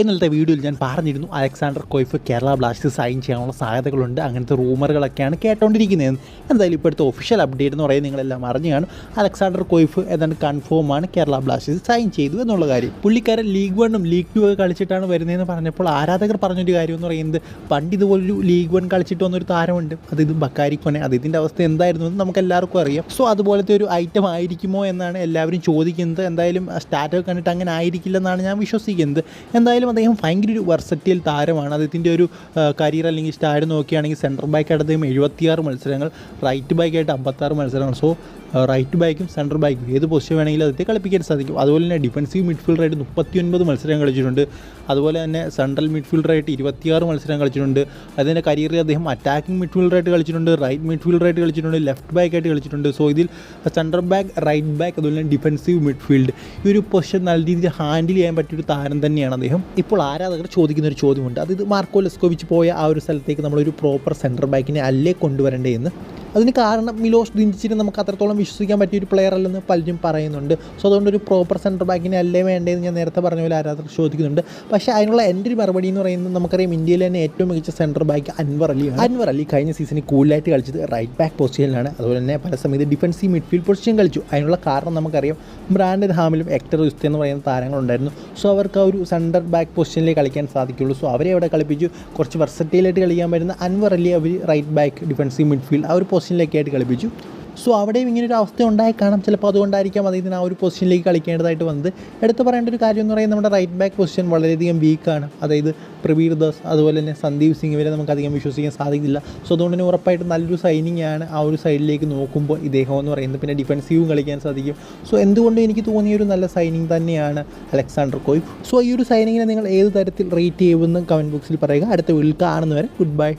ഇന്നലത്തെ വീഡിയോയിൽ ഞാൻ പറഞ്ഞിരുന്നു Alexander Coeff Kerala Blasters sign ചെയ്യാനുള്ള സാധ്യതകളുണ്ട്. അങ്ങനത്തെ റൂമറുകളൊക്കെയാണ് കേട്ടോണ്ടിരിക്കുന്നത്. എന്തായാലും ഇപ്പോഴത്തെ ഒഫീഷ്യൽ അപ്ഡേറ്റ് എന്ന് പറയുന്നത് നിങ്ങളെല്ലാം അറിഞ്ഞു കാണും. അലക്സാണ്ടർ കൊയ്ഫ് ഏതാണ്ട് കൺഫേം ആണ് കേരള ബ്ലാസ്റ്റേഴ്സ് സൈൻ ചെയ്തു എന്നുള്ള കാര്യം. പുള്ളിക്കാരൻ ലീഗ് വണ്ണും ലീഗ് ടു ഒക്കെ കളിച്ചിട്ടാണ് വരുന്നതെന്ന് പറഞ്ഞപ്പോൾ ആരാധകർ പറഞ്ഞൊരു കാര്യം എന്ന് പറയുന്നത് പണ്ട് ഇതുപോലൊരു ലീഗ് വൺ കളിച്ചിട്ട് വന്നൊരു താരമുണ്ട്. അത് ഇത് ബക്കാരിക്കോനെ അത് ഇതിന്റെ അവസ്ഥ എന്തായിരുന്നു എന്ന് നമുക്ക് എല്ലാവർക്കും അറിയാം. സോ അതുപോലത്തെ ഒരു ഐറ്റം ആയിരിക്കുമോ എന്നാണ് എല്ലാവരും ചോദിക്കുന്നത്. എന്തായാലും സ്റ്റാറ്റൊക്കെ കണ്ടിട്ട് അങ്ങനെ ആയിരിക്കില്ലെന്നാണ് ഞാൻ വിശ്വസിക്കുന്നത്. എന്തായാലും അദ്ദേഹം ഭയങ്കര ഒരു വെർസറ്റിയൽ താരമാണ്. അദ്ദേഹത്തിന്റെ ഒരു കരിയർ അല്ലെങ്കിൽ സ്റ്റാർ നോക്കുകയാണെങ്കിൽ സെന്റർ ബാക്കായിട്ട് അദ്ദേഹം എഴുപത്തിയാറ് മത്സരങ്ങൾ റൈറ്റ് ബാക്കായിട്ട് അമ്പത്താറ് മത്സരങ്ങൾ. സോ റൈറ്റ് ബാക്കും സെന്റർ ബാക്കും ഏത് പൊസിഷൻ വേണമെങ്കിലും അദ്ദേഹത്തെ കളിപ്പിക്കാൻ സാധിക്കും. അതുപോലെ തന്നെ ഡിഫൻസീവ് മിഡ്ഫീൽഡറായിട്ട് മുപ്പത്തിയൊൻപത് മത്സരം കളിച്ചിട്ടുണ്ട്. അതുപോലെ തന്നെ സെൻട്രൽ മിഡ്ഫീൽഡറായിട്ട് ഇരുപത്തിയാറ് മത്സരം കളിച്ചിട്ടുണ്ട്. അതിന്റെ കരിയറിൽ അദ്ദേഹം അറ്റാക്കിംഗ് മിഡ്ഫീൽഡറായിട്ട് കളിച്ചിട്ടുണ്ട് റൈറ്റ് മിഡ്ഫീൽഡറായിട്ട് കളിച്ചിട്ടുണ്ട് ലെഫ്റ്റ് ബാക്കായിട്ട് കളിച്ചിട്ടുണ്ട്. സോ ഇതിൽ സെന്റർ ബാക്ക് റൈറ്റ് ബാക്ക് അതുപോലെ തന്നെ ഡിഫൻസീവ് മിഡ്ഫീൽഡ് ഈ ഒരു പൊസിഷൻ നല്ല രീതിയിൽ ഹാൻഡിൽ ചെയ്യാൻ പറ്റിയൊരു താരം തന്നെയാണ് അദ്ദേഹം. ഇപ്പോൾ ആരാധകർ ചോദിക്കുന്ന ഒരു ചോദ്യമുണ്ട്. അത് ഇത് മാർക്കോ ലെസ്കോവിച്ച് പോയ ആ ഒരു സ്ഥലത്തേക്ക് നമ്മളൊരു പ്രോപ്പർ സെന്റർ ബാക്കിനെ അല്ലേ കൊണ്ടുവരണ്ടേ എന്ന് അതിന് കാരണം മിലോസ് ദിഞ്ചിച്ചിന് നമുക്ക് അത്രത്തോളം വിശ്വസിക്കാൻ പറ്റിയ ഒരു പ്ലെയർ അല്ലെന്ന് പലരും പറയുന്നുണ്ട്. സോ അതുകൊണ്ട് ഒരു പ്രോപ്പർ സെന്റർ ബാക്കിനെ അല്ലേ വേണ്ടതെന്ന് ഞാൻ നേരത്തെ പറഞ്ഞ പോലെ ആരാധകർ ചോദിക്കുന്നുണ്ട്. പക്ഷേ അതിനുള്ള എന്റെ ഒരു മറുപടി എന്ന് പറയുന്നത് നമുക്കറിയാം ഇന്ത്യയിലെ തന്നെ ഏറ്റവും മികച്ച സെന്റർ ബാക്ക് അൻവർ അലി അൻവർ അലി കഴിഞ്ഞ സീസണിൽ കൂടുതലായിട്ട് കളിച്ചത് റൈറ്റ് ബാക്ക് പൊസിഷനിലാണ് അതുപോലെ തന്നെ പല സമയത്ത് ഡിഫൻസീവ് മിഡ്ഫീൽഡ് പൊസിഷൻ കളിച്ചു. അതിനുള്ള കാരണം നമുക്കറിയാം ബ്രാൻഡ് ഹാമിലും എക്ടർ ഉസ്തി എന്ന് പറയുന്ന താരങ്ങളുണ്ടായിരുന്നു. സോ അവർക്ക് ആ ഒരു സെന്റർ ബാക്ക് പൊസിഷനിലേക്ക് കളിക്കാൻ സാധിക്കുള്ളൂ. സോ അവരെ അവിടെ കളിപ്പിച്ചു. കുറച്ച് വെർസറ്റൈലായിട്ട് കളിക്കാൻ പറ്റുന്ന അൻവർ അലി അവർ റൈറ്റ് ബാക്ക് ഡിഫൻസീവ് മിഡ്ഫീൽഡ് ആ ഒരു പൊസിഷനിലേക്ക് ആയിട്ട് കളിപ്പിച്ചു. സോ അവിടെയും ഇങ്ങനെ ഒരു അവസ്ഥ ഉണ്ടായി കാണാം. ചിലപ്പോൾ അതുകൊണ്ടായിരിക്കാം അദ്ദേഹത്തിന് ആ ഒരു പൊസിഷനിലേക്ക് കളിക്കേണ്ടതായിട്ട് വന്നത്. എടുത്തു പറയേണ്ട ഒരു കാര്യം എന്ന് പറയുന്നത് നമ്മുടെ റൈറ്റ് ബാക്ക് പൊസിഷൻ വളരെയധികം വീക്കാണ് അതായത് പ്രവീർ ദാസ് അതുപോലെ തന്നെ സന്ദീപ് സിംഗ് ഇവരെ നമുക്ക് അധികം വിശ്വസിക്കാൻ സാധിക്കില്ല. സോ അതുകൊണ്ട് തന്നെ ഉറപ്പായിട്ടും നല്ലൊരു സൈനിങ് ആണ് ആ ഒരു സൈഡിലേക്ക് നോക്കുമ്പോൾ ഇദ്ദേഹം എന്ന് പറയുന്നത്. പിന്നെ ഡിഫൻസീവും കളിക്കാൻ സാധിക്കും. സോ എന്തുകൊണ്ടും എനിക്ക് തോന്നിയ ഒരു നല്ല സൈനിങ് തന്നെയാണ് അലക്സാണ്ടർ കോയ് സോ ഈ ഒരു സൈനിങ്ങിനെ നിങ്ങൾ ഏത് തരത്തിൽ റേറ്റ് ചെയ്യുമെന്ന് കമന്റ് ബോക്സിൽ പറയുക. അടുത്ത വീട്ടിൽ കാണുന്നവരെ ഗുഡ് ബൈ